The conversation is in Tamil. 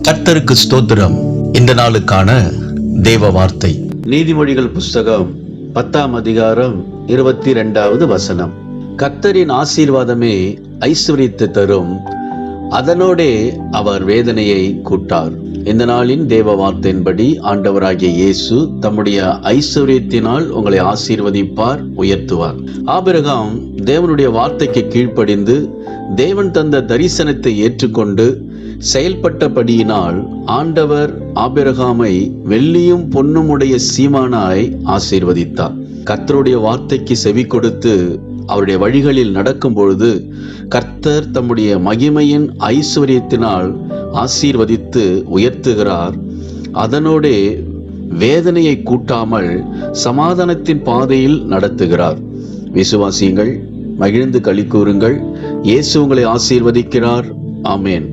கர்த்தருக்கு ஸ்தோத்திரம். இந்த நாளுக்கான தேவ வார்த்தை. நீதிமொழிகள் புஸ்தகம் பத்தாம் அதிகாரம் இருபத்தி இரண்டாவது வசனம். கர்த்தரின் ஆசீர்வாதமே ஐஸ்வர்யத்தை தரும். அதனோடே அவர் வேதனையை கூட்டார். இந்த நாளின் தேவ வார்த்தையின்படி ஆண்டவராகிய இயேசு தம்முடைய ஐஸ்வர்யத்தினால் உங்களை ஆசீர்வதிப்பார் உயர்த்துவார். ஆபிரகாம் தேவனுடைய வார்த்தைக்கு கீழ்ப்படிந்து தேவன் தந்த தரிசனத்தை ஏற்றுக்கொண்டு செயல்பட்டபடியினால் ஆண்டவர் ஆபிரகாமை வெள்ளியும் பொன்னுமுடைய சீமானாய் ஆசீர்வதித்தார். கர்த்தருடைய வார்த்தைக்கு செவி கொடுத்து அவருடைய வழிகளில் நடக்கும் பொழுது கர்த்தர் தம்முடைய மகிமையின் ஐஸ்வர்யத்தினால் ஆசீர்வதித்து உயர்த்துகிறார். அதனோடே வேதனையை கூட்டாமல் சமாதானத்தின் பாதையில் நடத்துகிறார். விசுவாசியங்கள் மகிழ்ந்து களி கூறுங்கள். இயேசு உங்களை ஆசீர்வதிக்கிறார். ஆமேன்.